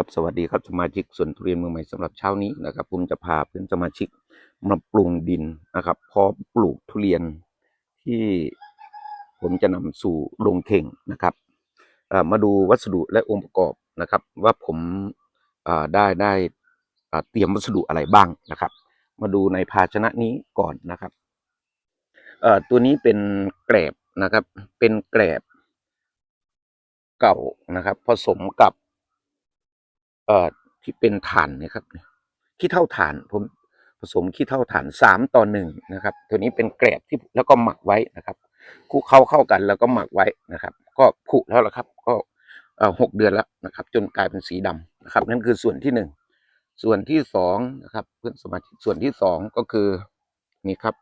ครับสวัสดีครับสมาชิกสวนทุเรียนเมืองใหม่สำหรับเช้านี้นะครับผมจะพาเพื่อนสมาชิกมาปรุงดินนะครับพอปลูกทุเรียนที่ผมจะนำสู่โรงเข่งนะครับมาดูวัสดุและองค์ประกอบนะครับ ว่าผมได้ได้เตรียมวัสดุอะไรบ้างนะครับ มาดูในภาชนะนี้ก่อนนะครับตัวนี้เป็นแกลบนะครับเป็นแกลบเก่านะครับ ผสมกับ เอ่อที่เป็นถ่านนะครับขี้เท่าถ่านผมผสมขี้เท่าถ่านสามต่อหนึ่งนะครับ ตัวนี้เป็นแกลบที่แล้วก็หมักไว้นะครับคลุกเข้าเข้ากันแล้วก็หมักไว้นะครับ ก็ผุแล้วละครับ ก็เอ่อหกเดือนแล้วนะครับ จนกลายเป็นสีดำนะครับ นั่นคือส่วนที่หนึ่งส่วนที่สองนะครับ เพื่อนสมาชิกส่วนที่สองก็คือนี่ครับ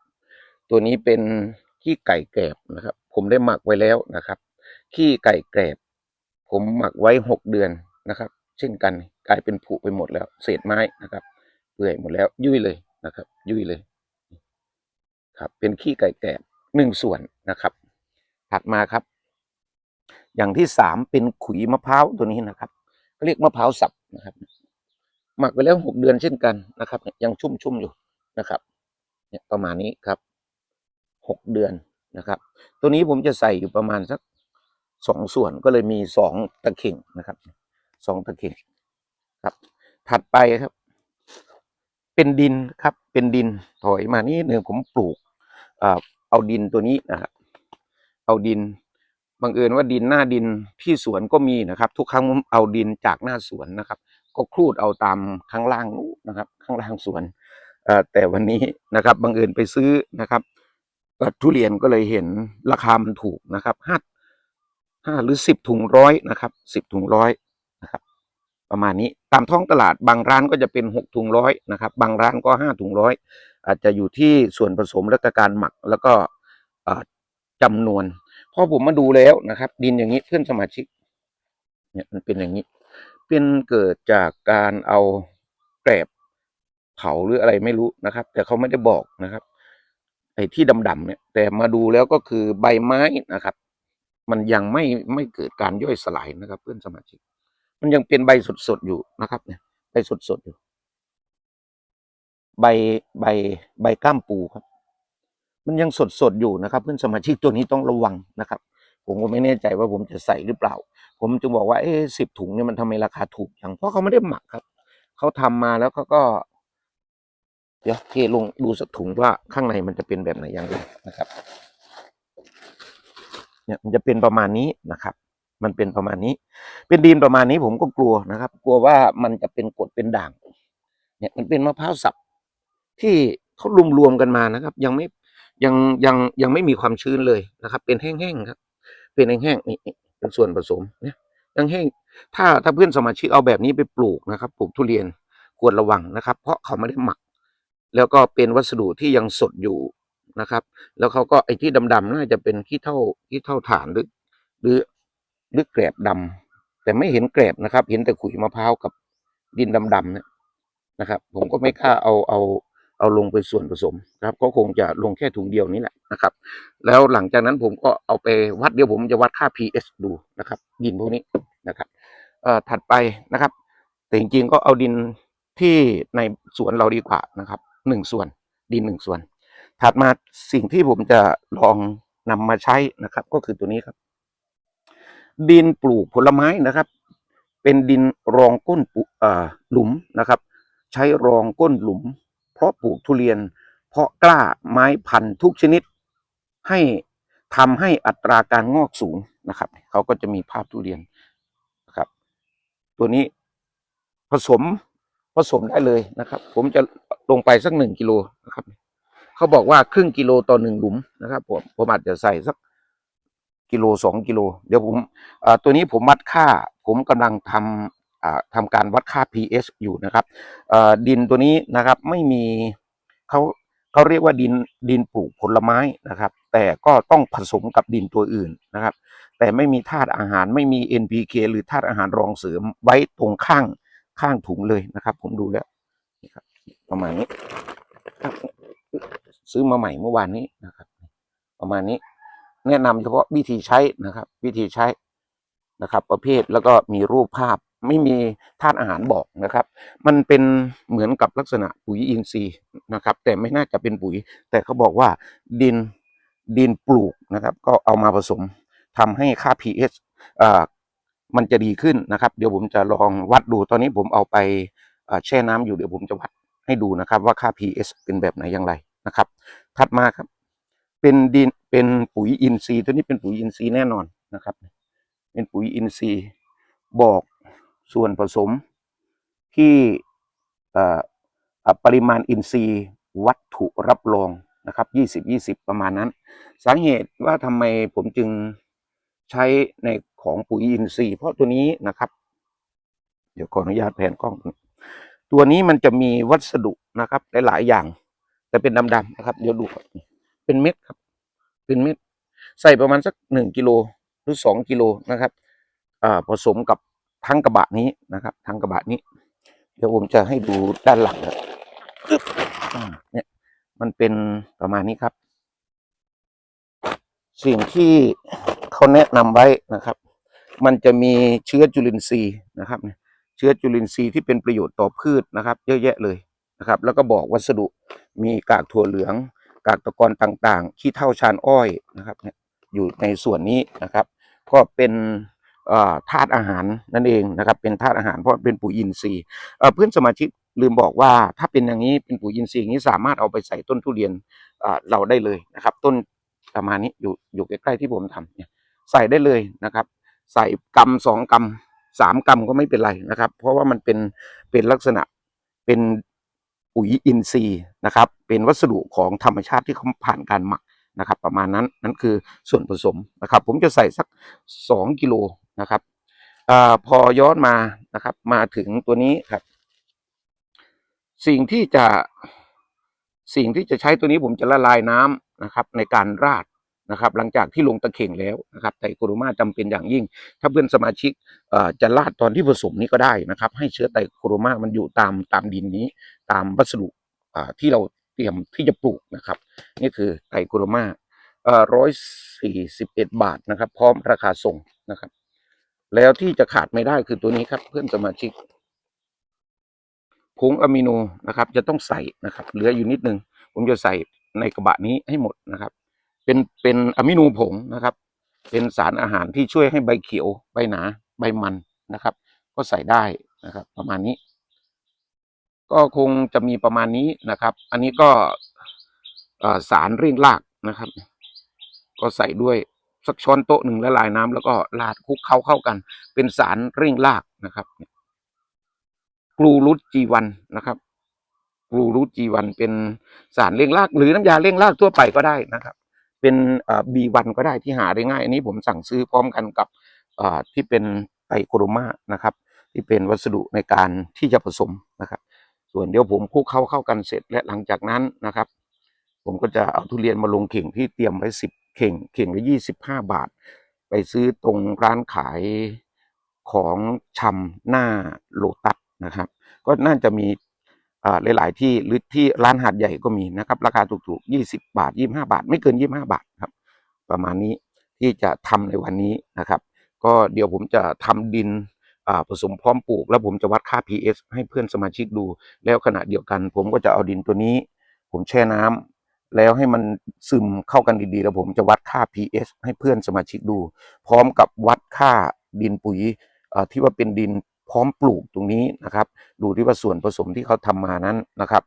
ตัวนี้เป็นขี้ไก่แกรบนะครับ ผมได้หมักไว้แล้วนะครับขี้ไก่แกรบผมหมักไว้หกเดือนนะครับ เช่นกันกลายเป็นผุไปหมดแล้ว เศษไม้นะครับ เปื่อยหมดแล้วยุ่ยเลยนะครับ ยุ่ยเลย ครับ เป็นขี้ไก่แกบหนึ่งส่วนนะครับ ถัดมาครับ อย่างที่สามเป็นขุยมะพร้าวตัวนี้นะครับเขาเรียกมะพร้าวสับนะครับ หมักไปแล้วหกเดือนเช่นกันนะครับ ยังชุ่มชุ่มอยู่นะครับ เนี่ยประมาณนี้ครับหกเดือนนะครับ ตัวนี้ผมจะใส่อยู่ประมาณสักสองส่วนก็เลยมีสองตะเข่งนะครับ สองตะเข่งครับ ถัดไปครับ เป็นดินครับ เป็นดินถอยมานี่หนึ่งผมปลูกเอ่อเอาดินตัวนี้นะครับเอาดินบังเอิญว่าดินหน้าดินที่สวนก็มีนะครับ ทุกครั้งผมเอาดินจากหน้าสวนนะครับ ก็ครูดเอาตามข้างล่างนู้นะครับ ข้างล่างสวนแต่วันนี้นะครับบังเอิญไปซื้อนะครับทุเรียนก็เลยเห็นราคามันถูกนะครับห้าห้าหรือสิบถุงร้อยนะครับสิบถุงร้อย ประมาณนี้ตามท้องตลาดบางร้านก็จะเป็นหกถุงร้อยนะครับ บางร้านก็ห้าถุงร้อยอาจจะอยู่ที่ส่วนผสมและการหมักแล้วก็เอ่อจำนวนพอผมมาดูแล้วนะครับ ดินอย่างนี้เพื่อนสมาชิก เนี่ยมันเป็นอย่างนี้ เป็นเกิดจากการเอาแกลบเผาหรืออะไรไม่รู้นะครับ แต่เขาไม่ได้บอกนะครับไอ้ที่ดำๆเนี่ยแต่มาดูแล้วก็คือใบไม้นะครับ มันยังไม่ไม่เกิดการย่อยสลายนะครับ เพื่อนสมาชิก มันยังเป็นใบสดๆอยู่นะครับ เนี่ยใบสดๆอยู่ ใบใบใบก้ามปูครับ มันยังสดๆอยู่นะครับ เพื่อนสมาชิกตัวนี้ต้องระวังนะครับ ผมก็ไม่แน่ใจว่าผมจะใส่หรือเปล่า ผมจึงบอกว่าเอ๊สิบถุงเนี่ยมันทำไมราคาถูกจังเพราะเขาไม่ได้หมักครับเขาทำมาแล้วเขาก็เดี๋ยวเทลงดูสักถุงว่าข้างในมันจะเป็นแบบไหนอย่างไรนะครับ เนี่ยมันจะเป็นประมาณนี้นะครับ มันเป็นประมาณนี้ เป็นดินประมาณนี้ผมก็กลัวนะครับ กลัวว่ามันจะเป็นกดเป็นด่าง เนี่ยมันเป็นมะพร้าวสับที่เขารวมรวมกันมานะครับ ยังไม่ยังยังยังไม่มีความชื้นเลยนะครับ เป็นแห้งๆครับ เป็นแห้งๆนี่นี่เป็นส่วนผสมเนี่ยยังแห้งถ้าถ้าเพื่อนสมาชิกเอาแบบนี้ไปปลูกนะครับปลูกทุเรียนควรระวังนะครับ เพราะเขาไม่ได้หมัก แล้วก็เป็นวัสดุที่ยังสดอยู่นะครับ แล้วเขาก็ไอ้ที่ดำๆน่าจะเป็นขี้เท่าขี้เท่าฐานหรือ หรือ หรือแกลบดำแต่ไม่เห็นแกลบนะครับ เห็นแต่ขุยมะพร้าวกับดินดำๆเนี่ยนะครับ ผมก็ไม่กล้าเอาเอาเอาลงไปส่วนผสมครับ ก็คงจะลงแค่ถุงเดียวนี้แหละนะครับ แล้วหลังจากนั้นผมก็เอาไปวัดเดี๋ยวผมจะวัดค่า pH ดูนะครับ ดินพวกนี้นะครับเอ่อถัดไปนะครับ แต่จริงๆก็เอาดินที่ในสวนเราดีกว่านะครับหนึ่งส่วนดินหนึ่งส่วน ถัดมาสิ่งที่ผมจะลองนำมาใช้นะครับ ก็คือตัวนี้ครับ ดินปลูกผลไม้นะครับ เป็นดินรองก้นปุเอ่หลุมนะครับ ใช้รองก้นหลุม เพราะปลูกทุเรียน เพราะกล้าไม้พันธุ์ทุกชนิด ให้ทำให้อัตราการงอกสูงนะครับเขาก็จะมีภาพทุเรียนนะครับ ตัวนี้ผสมผสมได้เลยนะครับ ผมจะลงไปสักหนึ่งกิโลนะครับเขาบอกว่าครึ่งกิโลต่อหนึ่งหลุมนะครับผมผมอาจจะใส่สัก กิโลสองกิโล เดี๋ยวผมตัวนี้ผมวัดค่า ผมกำลังทำอ่าทำการวัดค่า pH อยู่นะครับดินตัวนี้นะครับไม่มีเขาเขาเรียกว่าดินดินปลูกผลไม้นะครับ แต่ก็ต้องผสมกับดินตัวอื่นนะครับ แต่ไม่มีธาตุอาหารไม่มี NPK หรือธาตุอาหารรองเสริมไว้ตรงข้างข้างถุงเลยนะครับ ผมดูแล้วนี่ครับประมาณนี้ซื้อมาใหม่เมื่อวานนี้นะครับ ประมาณนี้ แนะนำเฉพาะวิธีใช้นะครับ วิธีใช้นะครับ ประเภทแล้วก็มีรูปภาพไม่มีธาตุอาหารบอกนะครับ มันเป็นเหมือนกับลักษณะปุ๋ยอินทรีย์นะครับ แต่ไม่น่าจะเป็นปุ๋ย แต่เขาบอกว่าดินดินปลูกนะครับ ก็เอามาผสมทำให้ค่า pH อ่ามันจะดีขึ้นนะครับ เดี๋ยวผมจะลองวัดดูตอนนี้ผมเอาไปแช่น้ำอยู่เดี๋ยวผมจะวัดให้ดูนะครับ ว่าค่า pH เป็นแบบไหนอย่างไรนะครับ ถัดมาครับ เป็นดินเป็นปุ๋ยอินทรีย์ตัวนี้เป็นปุ๋ยอินทรีย์แน่นอนนะครับ เป็นปุ๋ยอินทรีย์บอกส่วนผสมที่ปริมาณอินทรีย์วัตถุรับรองนะครับยี่สิบยี่สิบประมาณนั้น สาเหตุว่าทำไมผมจึงใช้ในของปุ๋ยอินทรีย์ เพราะตัวนี้นะครับ เดี๋ยวขออนุญาตแผนกล้อง ตัวนี้มันจะมีวัสดุนะครับหลาย ๆ อย่าง แต่เป็นดำๆนะครับ เดี๋ยวดูครับเป็นเม็ดครับ เป็นเม็ดใส่ประมาณสักหนึ่งกิโลหรือสองกิโลนะครับอ่าผสมกับทั้งกระบะนี้นะครับ ทั้งกระบะนี้ เดี๋ยวผมจะให้ดูด้านหลังเนี่ยมันเป็นประมาณนี้ครับ สิ่งที่เขาแนะนำไว้นะครับ มันจะมีเชื้อจุลินทรีย์นะครับเชื้อจุลินทรีย์ที่เป็นประโยชน์ต่อพืชนะครับ เยอะแยะเลยนะครับ แล้วก็บอกวัสดุมีกากถั่วเหลือง กากตะกอนต่างๆ ขี้เท่าชานอ้อยนะครับเนี่ยอยู่ในส่วนนี้นะครับ ก็เป็นธาตุอาหารนั่นเองนะครับ เป็นธาตุอาหารเพราะเป็นปุ๋ยอินทรีย์เพื่อนสมาชิกลืมบอกว่าถ้าเป็นอย่างนี้เป็นปุ๋ยอินทรีย์อย่างนี้สามารถเอาไปใส่ต้นทุเรียนเอ่อเราได้เลยนะครับ ต้นประมาณนี้อยู่อยู่ใกล้ๆที่ผมทำเนี่ยใส่ได้เลยนะครับ ใส่กำสองกำสามกำก็ไม่เป็นไรนะครับ เพราะว่ามันเป็นเป็นลักษณะเป็น ปุ๋ยอินทรีย์นะครับ เป็นวัสดุของธรรมชาติที่เขาผ่านการหมักนะครับ ประมาณนั้นนั่นคือส่วนผสมนะครับ ผมจะใส่สักสองกิโลนะครับอพอย้อนมานะครับ มาถึงตัวนี้ครับ สิ่งที่จะสิ่งที่จะใช้ตัวนี้ผมจะละลายน้ำนะครับ ในการราด นะครับหลังจากที่ลงตะเข่งแล้วนะครับไตโคโรมาจำเป็นอย่างยิ่ง ถ้าเพื่อนสมาชิกจะราดตอนที่ผสมนี้ก็ได้นะครับ ให้เชื้อไตโคโรมามันอยู่ตามตามดินนี้ ตามวัสดุที่เราเตรียมที่จะปลูกนะครับ นี่คือไตโคโรมาร้อยสี่สิบเอ็ดบาทนะครับ พร้อมราคาส่งนะครับ แล้วที่จะขาดไม่ได้คือตัวนี้ครับ เพื่อนสมาชิกผงอะมิโนนะครับ จะต้องใส่นะครับ เหลืออยู่นิดนึงผมจะใส่ในกระบะนี้ให้หมดนะครับ เป็นเป็นอะมิโนผงนะครับ เป็นสารอาหารที่ช่วยให้ใบเขียวใบหนาใบมันนะครับ ก็ใส่ได้นะครับ ประมาณนี้ ก็คงจะมีประมาณนี้นะครับ อันนี้ก็สารเร่งรากนะครับ ก็ใส่ด้วยสักช้อนโต๊ะหนึ่งละลายน้ำแล้วก็ราดคลุกเข้าเข้ากัน เป็นสารเร่งรากนะครับกลูรุตจีวันนะครับกลูรุตจีวันเป็นสารเร่งราก หรือน้ำยาเร่งรากทั่วไปก็ได้นะครับ เป็นบีวันก็ได้ที่หาได้ง่าย อันนี้ผมสั่งซื้อพร้อมกันกับที่เป็นไตรโคโรมานะครับ ที่เป็นวัสดุในการที่จะผสมนะครับ ส่วนเดี๋ยวผมคลุกเข้าเข้ากันเสร็จและหลังจากนั้นนะครับ ผมก็จะเอาทุเรียนมาลงเข่งที่เตรียมไว้สิบเข่งเข่งละยี่สิบห้าบาท ไปซื้อตรงร้านขายของชำหน้าโลตัสนะครับ ก็น่าจะมี หลาย ๆ ที่หรือที่ร้านหาดใหญ่ก็มีนะครับราคาถูกๆยี่สิบาทยี่ห้าบาท ไม่เกินยี่ห้าบาทครับ ประมาณนี้ที่จะทำในวันนี้นะครับ ก็เดี๋ยวผมจะทำดินผสมพร้อมปลูก แล้วผมจะวัดค่า pH ให้เพื่อนสมาชิกดู แล้วขณะเดียวกัน ผมก็จะเอาดินตัวนี้ ผมแช่น้ำแล้วให้มันซึมเข้ากันดี ๆ แล้วผมจะวัดค่า pH ให้เพื่อนสมาชิกดู พร้อมกับวัดค่าดินปุ๋ยที่ว่าเป็นดิน พร้อมปลูกตรงนี้นะครับ ดูที่ว่าส่วนผสมที่เขาทำมานั้นนะครับ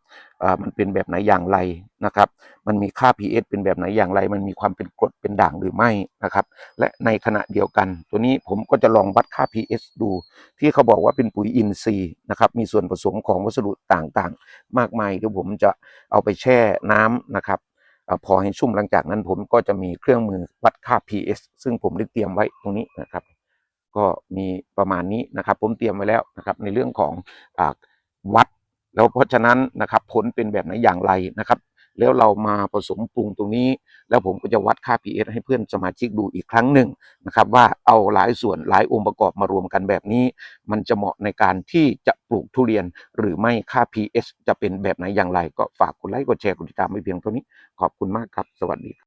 มันเป็นแบบไหนอย่างไรนะครับ มันมีค่า pH เป็นแบบไหนอย่างไร มันมีความเป็นกรดเป็นด่างหรือไม่นะครับ และในขณะเดียวกัน ตัวนี้ผมก็จะลองวัดค่า pH ดู ที่เขาบอกว่าเป็นปุ๋ยอินทรีย์นะครับมีส่วนผสมของวัสดุต่างๆ มากมายเดี๋ยวผมจะเอาไปแช่น้ำนะครับอพอให้ชุ่มหลังจากนั้นผมก็จะมีเครื่องมือวัดค่า pH ซึ่งผมได้เตรียมไว้ตรงนี้นะครับ ก็มีประมาณนี้นะครับ ผมเตรียมไว้แล้วนะครับ ในเรื่องของอวัดแล้วเพราะฉะนั้นนะครับผลเป็นแบบไหนอย่างไรนะครับ แล้วเรามาผสมปรุงตรงนี้ แล้วผมก็จะวัดค่า pH ให้เพื่อนสมาชิกดูอีกครั้งหนึ่งนะครับ ว่าเอาหลายส่วนหลายองค์ประกอบมารวมกันแบบนี้ มันจะเหมาะในการที่จะปลูกทุเรียน หรือไม่ค่า pH จะเป็นแบบไหนอย่างไร ก็ฝากกดไลค์กดแชร์กดติดตามไว้เพียงเท่านี้ขอบคุณมากครับ สวัสดี